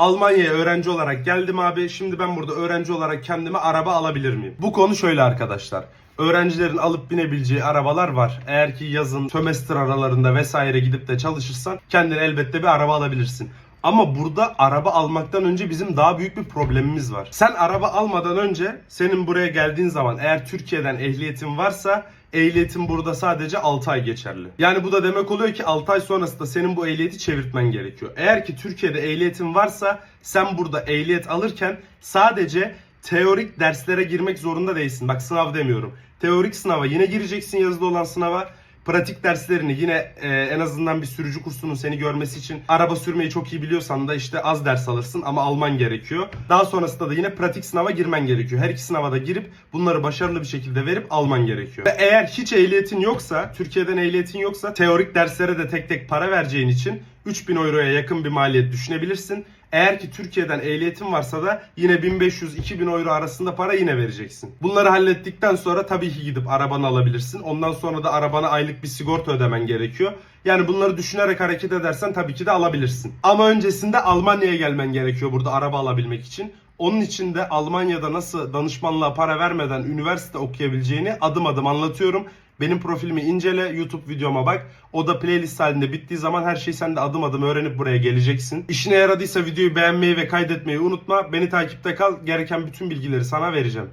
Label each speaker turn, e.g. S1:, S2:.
S1: Almanya'ya öğrenci olarak geldim abi. Şimdi ben burada öğrenci olarak kendime araba alabilir miyim? Bu konu şöyle arkadaşlar. Öğrencilerin alıp binebileceği arabalar var. Eğer ki yazın sömestr aralarında vesaire gidip de çalışırsan kendine elbette bir araba alabilirsin. Ama burada araba almaktan önce bizim daha büyük bir problemimiz var. Sen araba almadan önce senin buraya geldiğin zaman eğer Türkiye'den ehliyetin varsa ehliyetin burada sadece 6 ay geçerli. Yani bu da demek oluyor ki 6 ay sonrasında senin bu ehliyeti çevirtmen gerekiyor. Eğer ki Türkiye'de ehliyetin varsa sen burada ehliyet alırken sadece teorik derslere girmek zorunda değilsin. Bak sınav demiyorum. Teorik sınava yine gireceksin yazılı olan sınava. Pratik derslerini yine e, en azından bir sürücü kursunun seni görmesi için araba sürmeyi çok iyi biliyorsan da işte az ders alırsın ama alman gerekiyor. Daha sonrasında da yine pratik sınava girmen gerekiyor. Her iki sınava da girip bunları başarılı bir şekilde verip alman gerekiyor. Ve eğer hiç ehliyetin yoksa, Türkiye'den ehliyetin yoksa teorik derslere de tek tek para vereceğin için 3000 euroya yakın bir maliyet düşünebilirsin. Eğer ki Türkiye'den ehliyetin varsa da yine 1500-2000 euro arasında para yine vereceksin. Bunları hallettikten sonra tabii ki gidip arabanı alabilirsin. Ondan sonra da arabana aylık bir sigorta ödemen gerekiyor. Yani bunları düşünerek hareket edersen tabii ki de alabilirsin. Ama öncesinde Almanya'ya gelmen gerekiyor burada araba alabilmek için. Onun için de Almanya'da nasıl danışmanlığa para vermeden üniversite okuyabileceğini adım adım anlatıyorum. Benim profilimi incele, YouTube videoma bak. O da playlist halinde bittiği zaman her şeyi sen de adım adım öğrenip buraya geleceksin. İşine yaradıysa videoyu beğenmeyi ve kaydetmeyi unutma. Beni takipte kal. Gereken bütün bilgileri sana vereceğim.